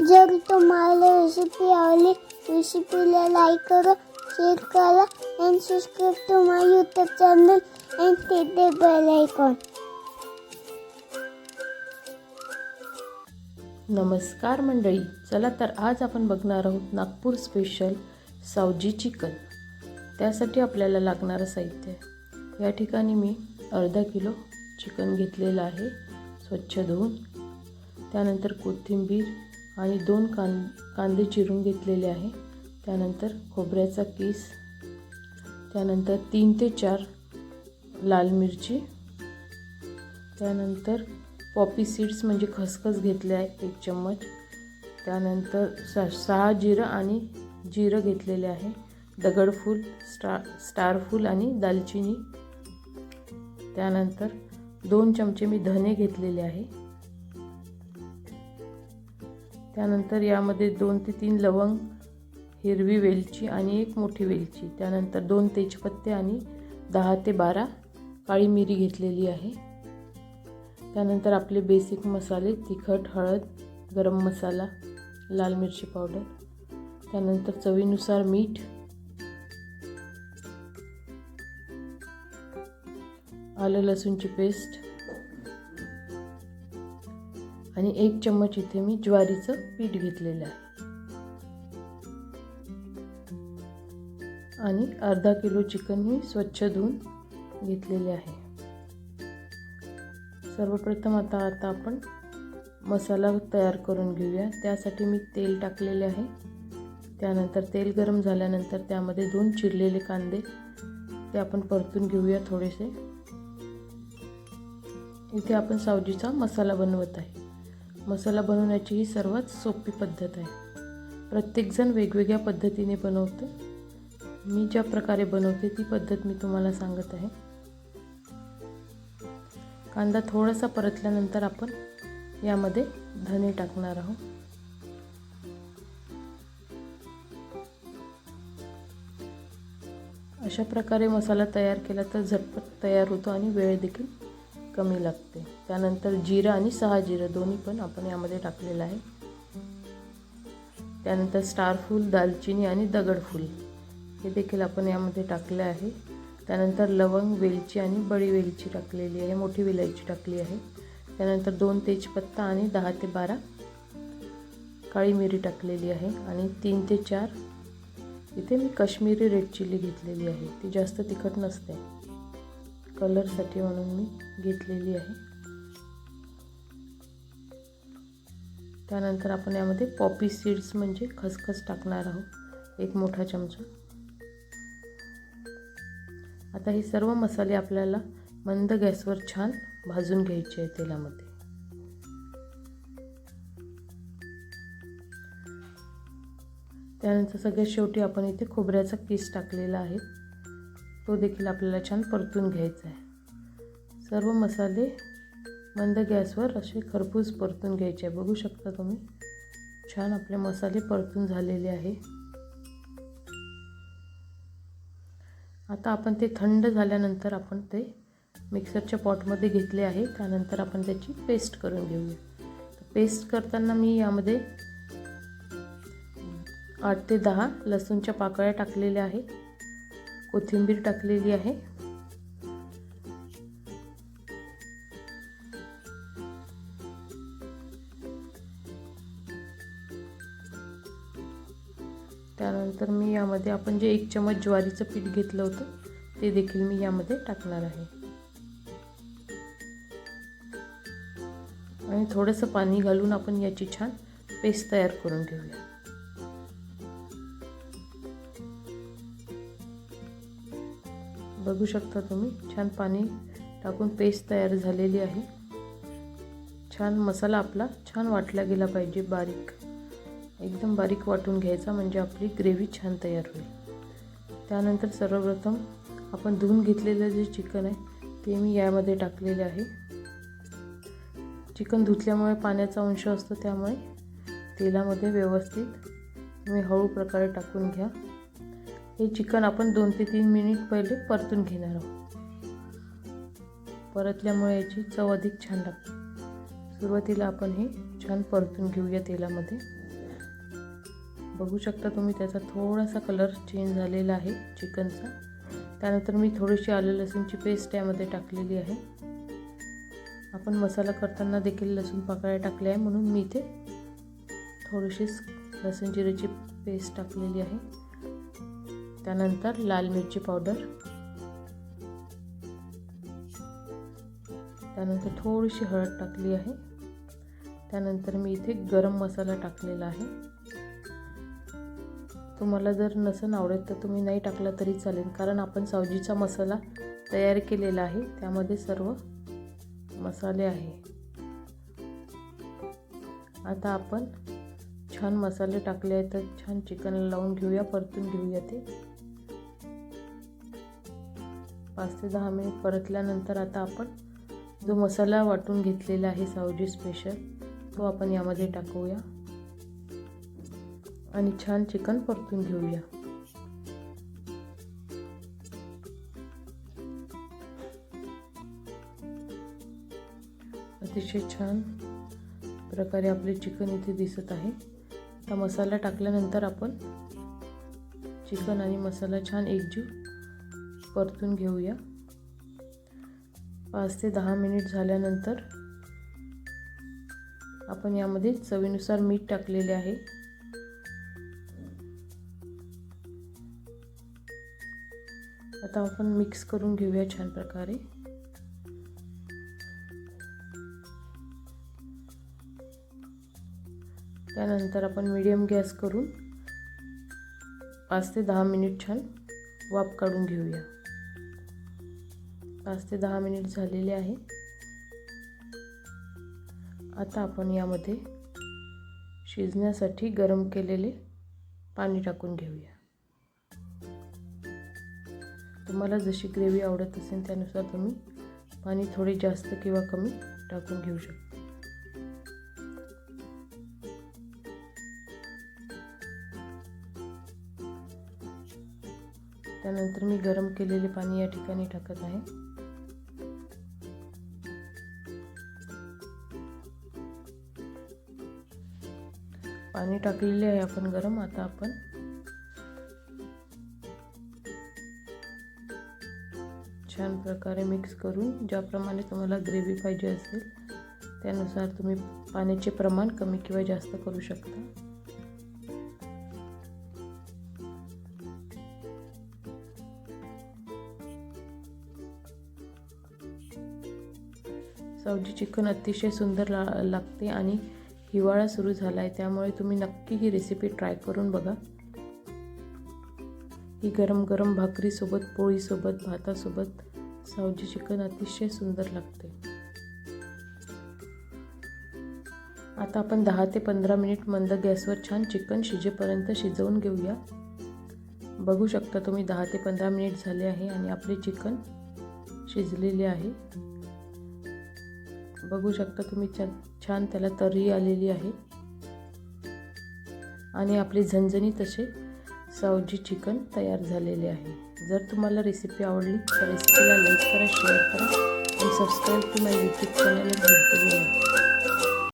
जर तुम्हाला रेसिपी आवडली रेसिपीला लाईक करा शेअर करा and subscribe to my YouTube channel and तिथे बेल आयकॉन नमस्कार मंडळी चला तर आज आपण बघणार आहोत नागपूर स्पेशल सावजी चिकन. त्यासाठी आपल्याला लागणारं साहित्य. या ठिकाणी मी अर्धा किलो चिकन घेतलेलं आहे स्वच्छ धुवून. त्यानंतर कोथिंबीर आणि दोन कां कांदे चिरून घेतलेले आहे. त्यानंतर खोबऱ्याचा किस. त्यानंतर तीन ते चार लाल मिरची. त्यानंतर पॉपी सीड्स म्हणजे खसखस घेतले आहे एक चम्मच. त्यानंतर स सहा जिरं आणि जिरं घेतलेले आहे. दगडफूल स्टार स्टारफूल आणि दालचिनी. त्यानंतर दोन चमचे मी धने घेतलेले आहे. त्यानंतर यामध्ये दोन ते तीन लवंग हिरवी वेलची आणि एक मोठी वेलची. त्यानंतर दोन तेजपत्ते आणि दहा ते बारा काळी मिरी घेतलेली आहे. त्यानंतर आपले बेसिक मसाले तिखट हळद गरम मसाला लाल मिरची पावडर त्यानंतर चवीनुसार मीठ आलं लसूणची पेस्ट आणि एक चम्मच इथे मी ज्वारीचं पीठ घेतलेलं आहे. आणि अर्धा किलो चिकन मी स्वच्छ धुवून घेतलेले आहे. सर्वप्रथम आता आता आपण मसाला तयार करून घेऊया. त्यासाठी मी तेल टाकलेले आहे. त्यानंतर तेल गरम झाल्यानंतर त्यामध्ये दोन चिरलेले कांदे ते आपण परतून घेऊया थोडेसे. इथे आपण सावजीचा मसाला बनवत आहे. मसाला बनवण्याची ही सर्वात सोपी पद्धत आहे. प्रत्येकजण वेगवेगळ्या पद्धतीने बनवतो. मी ज्या प्रकारे बनवते ती पद्धत मी तुम्हाला सांगत आहे. कांदा थोडासा परतल्यानंतर आपण यामध्ये धने टाकणार आहोत. अशा प्रकारे मसाला तयार केला तर झटपट तयार होतो आणि वेळ देखील कमी लागते. त्यानंतर जिरं आणि सहा जिरं दोन्ही पण आपण यामध्ये टाकलेलं आहे. त्यानंतर स्टारफूल दालचिनी आणि दगडफूल हे देखील आपण यामध्ये टाकले आहे. त्यानंतर लवंग वेलची आणि बडी वेलची टाकलेली आहे मोठी विलायची टाकली आहे. त्यानंतर दोन तेजपत्ता आणि दहा ते बारा काळी मिरी टाकलेली आहे आणि तीन ते चार. इथे मी काश्मीरी रेड चिली घेतलेली आहे ती जास्त तिखट नसते. कलरसाठी म्हणून मी घेतलेली आहे. त्यानंतर आपण यामध्ये पॉपी सीड्स म्हणजे खसखस टाकणार आहोत. एक मोठा चमचा. आता हे सर्व मसाले आपल्याला मंद गॅसवर छान भाजून घ्यायचे आहे तेलामध्ये. त्यानंतर सगळ्यात शेवटी आपण इथे खोबऱ्याचा किस टाकलेला आहे. तो देखील आपल्याला छान परतून घ्यायचा आहे. सर्व मसाले मंद गॅसवर असे खरपूस परतून घ्यायचे. आहे बघू शकता तुम्ही. छान आपले मसाले परतून झालेले आहे. आता आपण ते थंड झाल्यानंतर आपण ते मिक्सरच्या पॉटमध्ये घेतले आहे. त्यानंतर आपण त्याची पेस्ट करून घेऊया. पेस्ट करताना मी यामध्ये आठ ते दहा लसूणच्या पाकळ्या टाकलेल्या आहे कोथिंबीर टाकलेली आहे. यामध्ये आपण जे एक चमच ज्वारीचं पीठ घेतलं होतं ते देखील मी यामध्ये टाकणार आहे. आणि थोडंसं पाणी घालून आपण याची छान पेस्ट तयार करून घेऊया. बघू शकता तुम्ही छान पाणी टाकून पेस्ट तयार झालेली आहे. छान मसाला आपला छान वाटला गेला पाहिजे बारीक. एकदम बारीक वाटून घ्यायचा म्हणजे आपली ग्रेव्ही छान तयार होईल. त्यानंतर सर्वप्रथम आपण धुवून घेतलेलं जे चिकन आहे ते मी यामध्ये टाकलेले आहे. चिकन धुतल्यामुळे पाण्याचा अंश असतो त्यामुळे तेलामध्ये व्यवस्थित तुम्ही हळू प्रकारे टाकून घ्या. हे चिकन आपण दोन ते तीन मिनिट पहिले परतून घेणार आहोत. परतल्यामुळे याची चव अधिक छान लागते. सुरुवातीला आपण हे छान परतून घेऊया तेलामध्ये. बघू शकता तुम्ही त्याचा थोडासा कलर चेंज झालेला आहे चिकनचा. त्यानंतर मी थोडीशी आलं लसूणची पेस्ट यामध्ये टाकलेली आहे. आपण मसाला करताना देखील लसूण पाकळ्या टाकल्या आहे म्हणून मी इथे थोडीशीच लसूण जिरेची पेस्ट टाकलेली आहे. त्यानंतर लाल मिरची पावडर त्यानंतर थोडीशी हळद टाकली आहे. त्यानंतर मी इथे गरम मसाला टाकलेला आहे. तुम्हाला जर नसन आवडत तर तुम्ही नाही टाकला तरी चालेल. कारण आपण सावजीचा मसाला तयार केलेला आहे. त्यामध्ये सर्व मसाले आहे. आता आपण छान मसाले टाकले आहेत. तर छान चिकन लावून घेऊया. परतून घेऊया ते. पाच ते दहा मिनिट परतल्यानंतर आता आपण जो मसाला वाटून घेतलेला आहे सावजी स्पेशल तो आपण यामध्ये टाकूया. आणि छान चिकन परतून घेऊया. अतिशय छान प्रकारे आपले चिकन इथे दिसत आहे. आता मसाला टाकल्यानंतर आपण चिकन आणि मसाला छान एकजीव परतून घेऊया. पाच ते दहा मिनिट झाल्यानंतर आपण यामध्ये चवीनुसार मीठ टाकलेले आहे. आता आपण मिक्स करून घेऊया छान प्रकारे. त्यानंतर आपण मीडियम गॅस करून पाच ते दहा मिनिट छान वाफ काढून घेऊया. पाच ते दहा मिनिट झालेले आहे. आता आपण यामध्ये शिजण्यासाठी गरम केलेले पाणी टाकून घेऊया. तुम्हाला जशी ग्रेव्ही आवडत असेल त्यानुसार तुम्ही पाणी थोडे जास्त किंवा कमी टाकून घेऊ शकता. त्यानंतर मी गरम केलेले पाणी या ठिकाणी टाकत आहे. पाणी टाकलेले आहे आपण गरम आता आपण छान प्रकारे मिक्स करून ज्याप्रमाणे तुम्हाला ग्रेव्ही पाहिजे असेल त्यानुसार तुम्ही पाण्याचे प्रमाण कमी किंवा जास्त करू शकता. सावजी चिकन अतिशय सुंदर ला लागते आणि हिवाळा सुरू झाला आहे त्यामुळे तुम्ही नक्की ही रेसिपी ट्राय करून बघा. ही गरम गरम भाकरीसोबत पोळीसोबत भातासोबत सावजी चिकन अतिशय सुंदर लागते. आता आपण दहा ते पंधरा मिनिट मंद गॅसवर छान चिकन शिजेपर्यंत शिजवून घेऊया. बघू शकता तुम्ही दहा ते पंधरा मिनिट झाले आहे आणि आपले चिकन शिजलेले आहे. बघू शकता तुम्ही छान छान त्याला तरी आलेली आहे. आणि आपले झणझणीत असे सावजी चिकन तयार झालेले आहे. जर तुम्हाला रेसिपी आवडली तर रेसिपीला लाईक करा शेअर करा आणि subscribe to my YouTube channel भेट